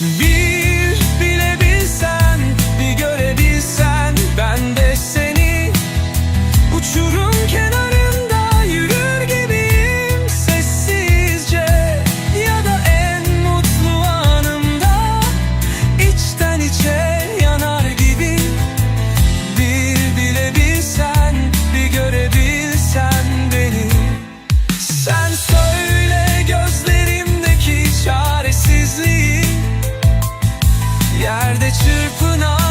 Bir bilebilsen, bir görebilsen ben de seni Uçurum kenarında yürür gibiyim sessizce Ya da en mutlu anımda içten içe. 내 슬픈 어